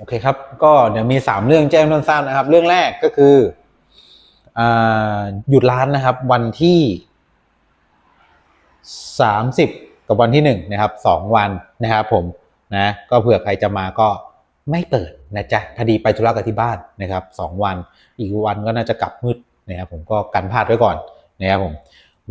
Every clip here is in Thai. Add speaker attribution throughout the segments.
Speaker 1: โอเคครับ ก็เดี๋ยวมี 3 เรื่องแจ้งสั้นๆนะครับ เรื่องแรกก็คืออหยุดร้านนะครับ วันที่ 30 กับวันที่1นะครับ2วันนะครับผมนะก็เผื่อใครจะมาก็ไม่เปิดนะจ๊ะพอดีไปธุระกับที่บ้านนะครับ 2 วัน อีกวันก็น่าจะกลับมืดนะครับผมก็กันพลาดไว้ก่อนนะครับผม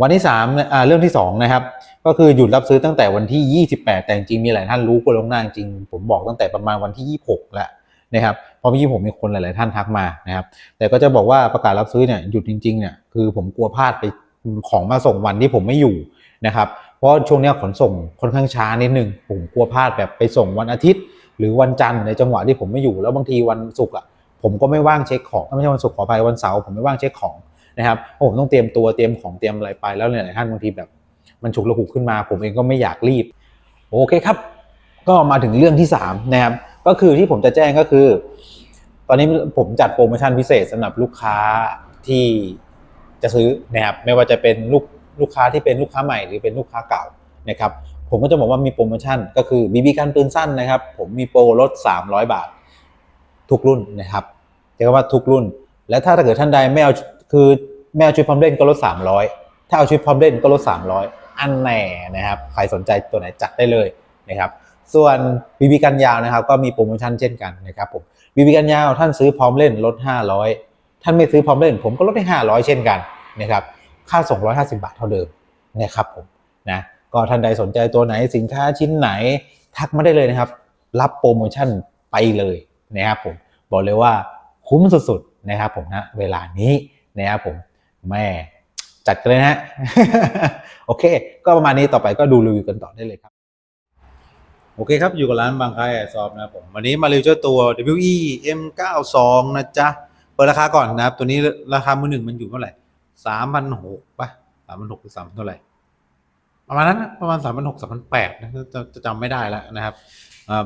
Speaker 1: วันที่3อ่าเรื่องที่2นะครับก็คือหยุดรับซื้อตั้งแต่วันที่ 28 แต่จริงมีหลายท่านรู้กันลวงหน้าจริง ผมบอกตั้งแต่ประมาณวันที่ 26แล้วนะครับเพราะที่ผมมีคนหลาย ๆ ท่านทักมานะครับ แต่ก็จะบอกว่าประกาศรับซื้อเนี่ยหยุดจริง ๆ เนี่ยคือผมกลัวพลาดไปของมาส่งวันที่ผมไม่อยู่นะครับ เพราะช่วงนี้ขนส่งค่อนข้างช้านิดนึงผมกลัวพลาดแบบไปส่งวันอาทิตย์ หรือวันจันทร์ในจังหวะที่ผมไม่อยู่แล้วบางทีวันศุกร์อะผมก็ไม่ว่างเช็คของไม่ใช่วันศุกร์ขอไปวันเสาร์ผมไม่ว่างเช็คของ นะครับผมต้องเตรียมตัวเตรียมของเตรียมอะไรไปแล้วเนี่ยหลายท่านบางทีแบบ มันฉุกระหุกขึ้นมา ผมเองก็ไม่อยากรีบ โอเคครับ ก็มาถึงเรื่องที่3นะครับก็คือที่ผมจะแจ้งก็คือ ตอนนี้ผมจัดโปรโมชั่นพิเศษสำหรับลูกค้าที่จะซื้อนะครับไม่ว่าจะเป็นลูกลูกค้าที่เป็นลูกค้าใหม่หรือเป็นลูกค้าเก่านะครับผมก็จะบอกว่ามีโปรโมชั่นก็คือบีบีกันปืนสั้นนะครับ ผมมีโปรลด 300 บาท ทุกรุ่นนะครับเรียกว่าทุกรุ่น และถ้าเกิดท่านใดไม่เอาคือ ไม่เอาชุดพร้อมเล่นก็ลด 300 ถ้าเอาชุดพร้อมเล่นก็ลด 300 อันแน่นะครับ ใครสนใจตัวไหนจัดได้เลยนะครับส่วนบีบีกันยาวนะครับ ก็มีโปรโมชั่นเช่นกันนะครับผมบีบีกันยาวท่านซื้อพร้อมเล่นลด 500 ท่านไม่ซื้อพร้อมเล่น ผมก็ลดให้ 500 เช่นกันนะครับค่าส่ง150 บาทเท่าเดิมนะครับผมนะก็ท่านใดสนใจตัวไหนสินค้าชิ้นไหน ทักมาได้เลยนะครับ รับโปรโมชั่นไปเลยนะครับผมบอกเลยว่าคุ้มสุดๆนะครับผมนะเวลานี้นะครับผม แม่จัดกันเลยนะฮะโอเค ก็ประมาณนี้ต่อไปก็ดูรีวิวกันต่อได้เลยครับ โอเคครับอยู่กับร้านบางคายซอฟนะผม วันนี้มารีวิวเจ้าตัว WE M92 นะจ๊ะ เปิดราคาก่อนนะครับ ตัวนี้ราคามือหนึ่งมันอยู่เท่าไหร่สามพันหกป่ะสามพันหกหรือสามเท่าไหร่ ประมาณนั้นนะประมาณสามพันหกสามพันแปดนะจะจะจำไม่ได้แล้วนะครับ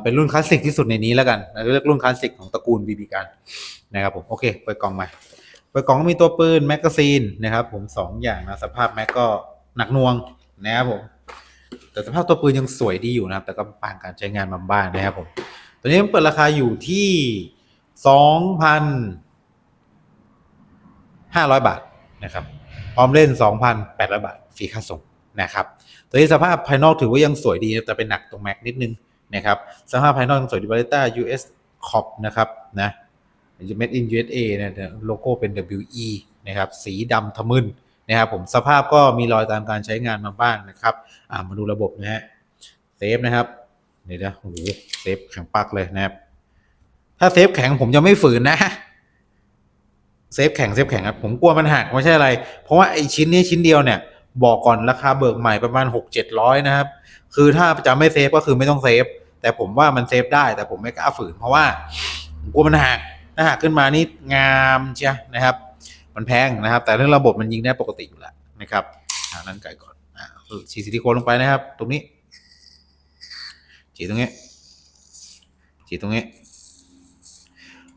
Speaker 1: เป็นรุ่นคลาสสิกที่สุดในนี้แล้วกันเรียกรุ่นคลาสสิกของตระกูลบีบีกันนะครับผมโอเคเปิดกล่องมา เปิดกล่องก็มีตัวปืนแมกกาซีนนะครับ ผมสองอย่างนะสภาพแม็กก็หนักน่วงนะครับผมแต่สภาพตัวปืนยังสวยดีอยู่นะครับ แต่ก็ผ่านการใช้งานมาบ้างนะครับผมตัวนี้มันเปิดราคาอยู่ที่สองพันห้าร้อยบาทนะครับพร้อมเล่นสองพันแปดร้อยบาทฟรีค่าส่งนะครับตัวนี้สภาพภายนอกถือว่ายังสวยดีแต่เป็นหนักตรงแม็กนิดนึงนะครับสภาพภายนอกยังสวยดีบาริต้า US COP นะครับนะ Made in USA เนี่ยโลโก้เป็น WE นะครับ สีดำทะมึนนะครับผมสภาพก็มีรอยตามการใช้งานมาบ้างนะครับามาดูระบบนะฮะเซฟนะครับเดี๋ยวนะโอ้โหเซฟแข็งปักเลยนะครับถ้าเซฟแข็งผมจะไม่ฝืนนะเซฟแข็งเซฟแข็งครับผมกลัวมันหักไม่ใช่อะไร เพราะว่าไอชิ้นนี้ชิ้นเดียวเนี่ย บอกก่อนราคาเบิกใหม่ประมาณหกเจ็ดร้อยนะครับ คือถ้าจะไม่เซฟก็คือไม่ต้องเซฟ แต่ผมว่ามันเซฟได้แต่ผมไม่กล้าฝืน เพราะว่าผมกลัวมันหัก ถ้าหักขึ้นมานี่งามเชียนะครับ มันแพงนะครับ แต่เรื่องระบบมันยิงได้ปกติอยู่แล้วนะครับนั่นไก่ก่อนอ่าฉีดซิลิโคนลงไปนะครับ ตรงนี้ฉีดตรงนี้ฉีดตรงนี้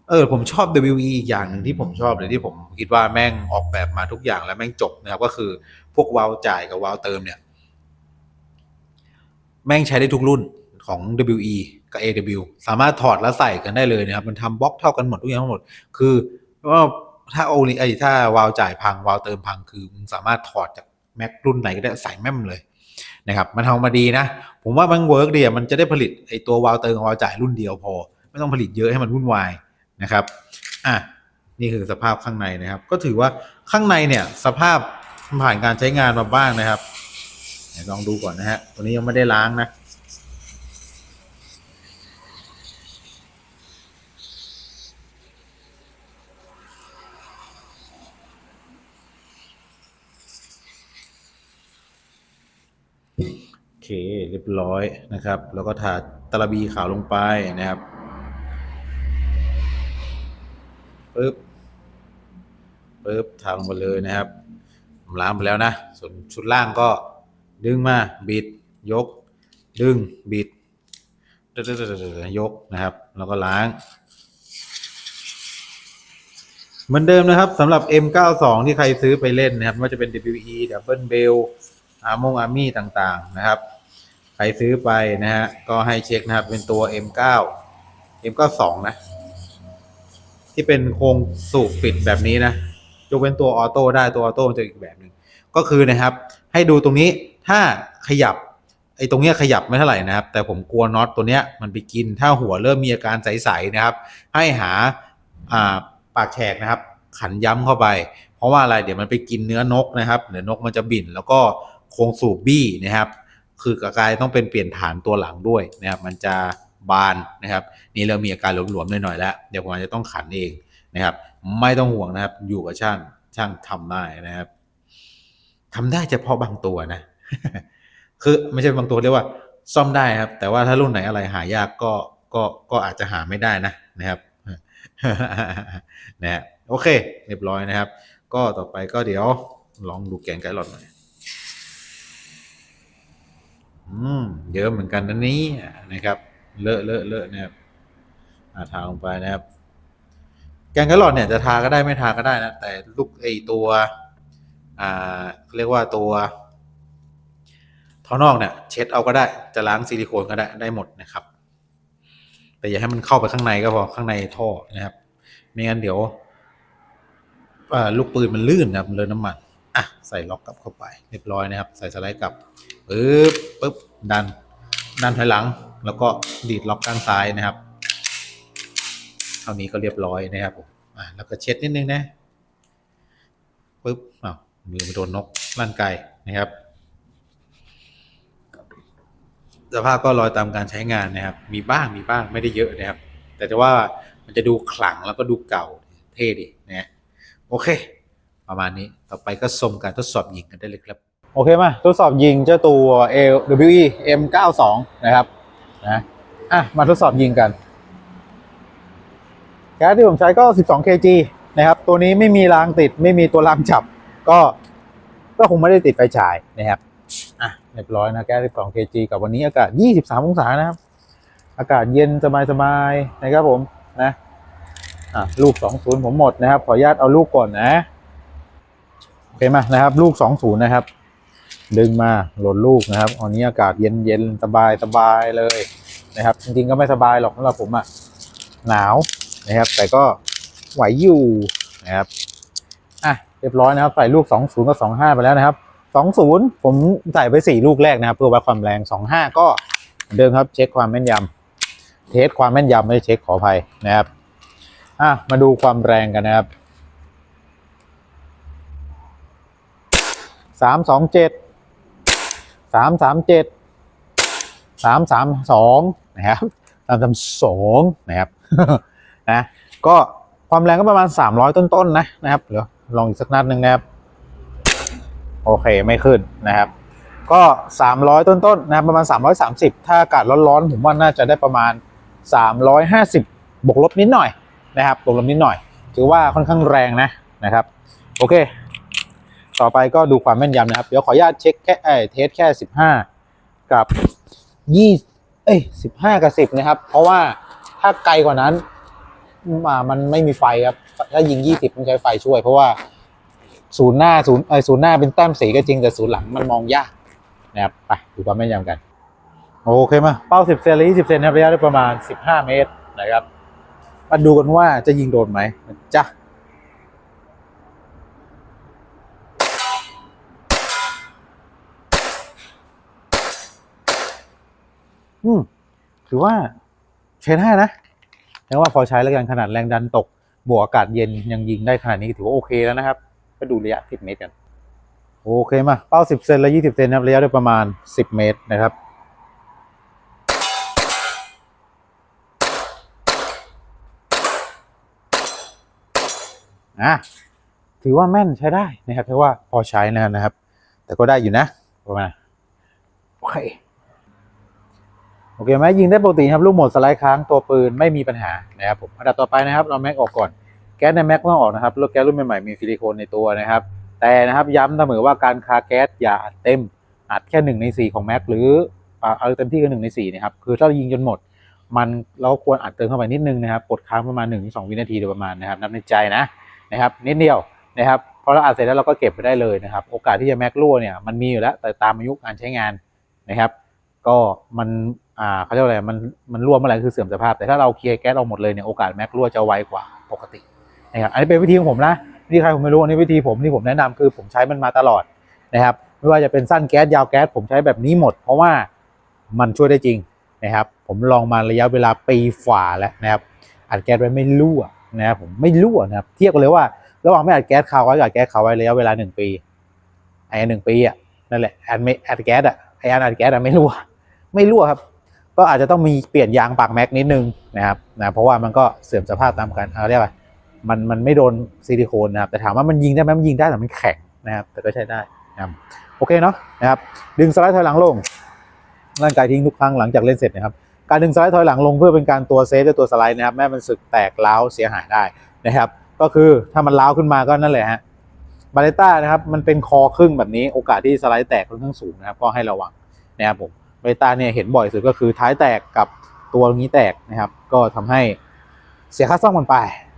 Speaker 1: เออผมชอบ WE อีกอย่างหนึ่งที่ผมชอบเลยที่ผมคิดว่าแม่งออกแบบมาทุกอย่างแล้วแม่งจบนะครับ ก็คือพวกวาลจ่ายกับวาลเติมเนี่ย แม่งใช้ได้ทุกรุ่นของ WE กับ AW สามารถถอดแล้วใส่กันได้เลยนะครับ มันทำบล็อกเท่ากันหมดทุกอย่างทั้งหมด คือว่าถ้าโอลิไอถ้าวาล์วจ่ายพังวาล์วเติมพังคือมึงสามารถถอดจากแม็กรุ่นไหนก็ได้ใส่แม่มเลยนะครับมันทำมาดีนะ ผมว่ามันเวิร์กดีอะมันจะได้ผลิตไอตัววาล์วเติมวาล์วจ่ายรุ่นเดียวพอ ไม่ต้องผลิตเยอะให้มันวุ่นวายนะครับอะนี่คือสภาพข้างในนะครับ ก็ถือว่าข้างในเนี่ยสภาพผ่านการใช้งานมาบ้างนะครับลองดูก่อนนะฮะตัวนี้ยังไม่ได้ล้างนะ เคเรียบร้อยนะครับ แล้วก็ทาตะลบีขาวลงไปนะครับปึ๊บปึ๊บทาลงไปเลยนะครับล้างไปแล้วนะ ส่วนชุดล่างก็ดึงมาบิด ยก ดึงบิดเด้อๆๆๆยกนะครับ แล้วก็ล้าง เหมือนเดิมนะครับสำหรับ M92 ที่ใครซื้อไปเล่นนะครับไม่ว่าจะเป็น WE Double Bell อาร์มงอาร์มี่ต่าง ๆ นะครับ ใครซื้อไปนะฮะ ก็ให้เช็คนะครับ เป็นตัว M9 M92 นะ ที่เป็นโครงสูบปิดแบบนี้นะยกเว้นตัวออโต้ได้ตัวออโต้จะอีกแบบหนึ่งก็คือนะครับ ให้ดูตรงนี้ถ้าขยับไอ้ตรงเนี้ยขยับไม่เท่าไหร่นะครับ แต่ผมกลัวน็อตตัวเนี้ยมันไปกินถ้าหัวเริ่มมีอาการใสๆนะครับ ให้หาอ่าปากแฉกนะครับ ขันย้ำเข้าไป เพราะว่าอะไรเดี๋ยวมันไปกินเนื้อนกนะครับเดี๋ยวนกมันจะบินแล้วก็โครงสูบบี้นะครับ คือกกายต้องเป็นเปลี่ยนฐานตัวหลังด้วยนะครับมันจะบานนะครับ นี่เริ่มมีอาการหลวมๆหน่อยๆแล้ว เดี๋ยวผมอาจจะต้องขันเองนะครับ ไม่ต้องห่วงนะครับ อยู่กับช่างช่างทำได้นะครับทำได้เฉพาะบางตัวนะ คือไม่ใช่บางตัวเรียกว่า ซ่อมได้ครับ แต่ว่าถ้ารุ่นไหนอะไรหายากก็ก็ก็อาจจะหาไม่ได้นะนะครับนะฮะโอเค เรียบร้อยนะครับ ก็ต่อไปก็เดี๋ยวลองดูแกนไกด์หลอดหน่อย อืม เยอะเหมือนกันนะนี้นะครับเลอะเลอะเลอะนะครับอาทาลงไปนะครับ แกนไกด์หลอดเนี่ยจะทาก็ได้ไม่ทาก็ได้นะ แต่ลูกไอตัวอ่าเรียกว่าตัวท่อนอกเนี่ยเช็ดเอาก็ได้จะล้างซิลิโคนก็ได้ได้หมดนะครับ แต่อย่าให้มันเข้าไปข้างในก็พอข้างในท่อนะครับ ไม่งั้นเดี๋ยวลูกปืนมันลื่นนะครับมันเลอะน้ำมันอะใส่ล็อกกลับเข้าไปเรียบร้อยนะครับ ใส่สไลด์กลับ ปึ๊บปึ๊บดัน ดันถอยหลัง แล้วก็ดีดล็อกข้างซ้ายนะครับ เท่านี้ก็เรียบร้อยนะครับผมอะแล้วก็เช็ดนิดนึงนะปึ๊บอ้าวมือไปโดนนกร่างกายนะครับสภาพก็รอยตามการใช้งานนะครับ มีบ้างมีบ้างไม่ได้เยอะนะครับ แต่จะว่ามันจะดูขลังแล้วก็ดูเก่าเท่ดีนะโอเค ประมาณนี้ต่อไปก็ชมการทดสอบยิงกันได้เลยครับ โอเคมาทดสอบยิงเจ้าตัว AWE M92 นะครับนะอะมาทดสอบยิงกันแก๊สที่ผมใช้ก็ 12 kg นะครับ ตัวนี้ไม่มีรางติดไม่มีตัวรางจับ ก็ก็คงไม่ได้ติดไฟฉายนะครับอะเรียบร้อยนะแก๊ส12 kg กับวันนี้อากาศ 23 องศานะครับ อากาศเย็นสบายๆนะครับผมนะอะลูก 20 ผมหมดนะครับ ขออนุญาตเอาลูกก่อนนะโอเคมานะครับ ลูก 20 นะครับ ดึงมาหลดลูกนะครับอันนี้อากาศเย็นเย็นสบายสบายเลยนะครับ จริงๆก็ไม่สบายหรอกสำหรับผมอะหนาวนะครับ แต่ก็ไหวอยู่นะครับอะเรียบร้อยนะครับใส่ลูก 20 กับ 25 ไปแล้วนะครับ 20 ผมใส่ไป 4 ลูกแรกนะครับ เพื่อวัดความแรง 25 ก็เหมือนเดิมครับเช็คความแม่นยำเทสความแม่นยำไม่ได้เช็คขออภัยนะครับอะมาดูความแรงกันนะครับสาม สามสามเจ็ดสามสามสองนะครับสามสามสองนะครับนะก็ความแรงก็ประมาณสามร้อยต้นๆนะนะครับเดี๋ยวลองอีกสักนัดหนึ่งนะครับ โอเคไม่ขึ้นนะครับ ก็สามร้อยต้นๆนะครับประมาณสามร้อยสามสิบถ้าอากาศร้อนๆผมว่าน่าจะได้ประมาณสามร้อยห้าสิบบวกลบนิดหน่อยนะครับบวกลบนิดหน่อย ถือว่าค่อนข้างแรงนะนะครับ โอเค ต่อไปก็ดูความแม่นยำนะครับ เดี๋ยวขออนุญาตเช็คแค่เทสแค่สิบห้ากับยี่เอ้ยสิบห้ากับสิบนะครับ เพราะว่าถ้าไกลกว่านั้นอ่ามันไม่มีไฟครับ ถ้ายิงยี่สิบต้องใช้ไฟช่วย เพราะว่าศูนย์หน้าศูนย์เอ้ศูนย์หน้าเป็นแต้มสีก็จริงแต่ศูนย์หลังมันมองยากนะครับไปดูความแม่นยำกัน โอเคมาเป้าสิบเซนหรือยี่สิบเซนครับระยะได้ประมาณสิบห้าเมตรนะครับมาดูกันว่าจะยิงโดนไหมจ้ะ อืมถือว่าใช้ได้นะแปลว่าพอใช้แล้วกันขนาดแรงดันตก บวกอากาศเย็นยังยิงได้ขนาดนี้ถือว่าโอเคแล้วนะครับ ก็ดูระยะ 10 เมตรกัน โอเคมา เป้า 10 เซนและ 20 เซนนะครับ ระยะได้ประมาณ 10 เมตรนะครับอะถือว่าแม่นใช้ได้นะครับเพราะว่าพอใช้นะครับ แต่ก็ได้อยู่นะประมาณโอเค โอเคไหมยิงได้ปกติครับลูกหมดสไลด์ค้างตัวปืนไม่มีปัญหานะครับผมอันดับต่อไปนะครับเราแม็กออกก่อนแก๊สในแม็กต้องออกนะครับรถแก๊สรุ่นใหม่ๆมีซิลิโคนในตัวนะครับ แต่นะครับย้ำเสมอว่าการคาแก๊สอย่าอัดเต็มอัดแค่หนึ่งในสี่ของแม็กหรือเอาเต็มที่ก็หนึ่งในสี่นะครับคือถ้าเรายิงจนหมด มันเราควรอัดเติมเข้าไปนิดนึงนะครับกดค้างประมาณ1นถึงสวินาทีโดยประมาณนะครับนับในใจนะนะครับนิดเดียวนะครับพอเราอัดเสร็จแล้วเราก็เก็บไปได้เลยนะครับ โอกาสที่จะแม็กรั่วเนี่ยมันมีอยู่แล้วแต่ตามอายุการใช้งานนะครับ ก็มัน อ่าเขาเรียกอะไรมันมันรั่วเมื่อไหร่คือเสื่อมสภาพ แต่ถ้าเราเคลียร์แก๊สออกหมดเลยเนี่ยโอกาสแม็กรั่วจะไวกว่าปกตินะครับอันนี้เป็นวิธีของผมนะวิธีใครผมไม่รู้อันนี้วิธีผมที่ผมแนะนำคือผมใช้มันมาตลอดนะครับไม่ว่าจะเป็นสั้นแก๊สยาวแก๊สผมใช้แบบนี้หมด เพราะว่ามันช่วยได้จริงนะครับผมลองมาระยะเวลาปีฝ่าแล้วนะครับอัดแก๊สไว้ไม่รั่วนะครับผมไม่รั่วนะครับเทียบกันเลยว่าระหว่างไม่อัดแก๊สคาไว้กับอัดแก๊สคาไว้ระยะเวลาหนึ่งปีไอ้หนึ่งปีอะนั่นแหละอันไม่อัดแก๊สอะไอ้อันอัดแก๊สอะไม่รั่ว ไม่รั่วครับ ก็อาจจะต้องมีเปลี่ยนยางปากแม็กนิดนึงนะครับนะเพราะว่ามันก็เสื่อมสภาพตามกันเอาเรียกว่ามันมันไม่โดนซิลิโคนนะครับแต่ถามว่ามันยิงได้ไหมมันยิงได้แต่มันแข็งนะครับ แต่ก็ใช้ได้นะครับโอเคเนาะนะครับ ดึงสไลด์ถอยหลังลงร่างกายทิ้งทุกครั้งหลังจากเล่นเสร็จนะครับการดึงสไลด์ถอยหลังลงเพื่อเป็นการตัวเซฟด้วยตัวสไลด์นะครับแม้มันสึกแตกร้าเสียหายได้นะครับ ก็คือถ้ามันร้าขึ้นมาก็นั่นแหละฮะบาเลต้านะครับมันเป็นคอครึ่งแบบนี้โอกาสที่สไลด์แตกค่อนข้างสูงนะครับก็ให้ระวังนะครับผม บาเลต้าเนี่ยเห็นบ่อยสุดก็คือท้ายแตกกับตัวตรงนี้แตกนะครับ ก็ทำให้เสียค่าซ่อมมันไป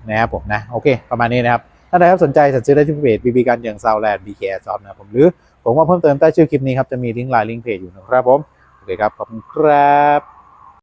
Speaker 1: นะครับผมนะโอเค ประมาณนี้นะครับถ้าใครครับสนใจสั่งซื้อได้ที่เพจบีบีกันอย่างซาวแลนด์บีเคซอฟนะผมหรือผมว่าเพิ่มเติมใต้ชื่อคลิปนี้ครับจะมีลิงก์ไลน์ลิงก์เพจอยู่นะครับผมโอเคครับขอบคุณครับ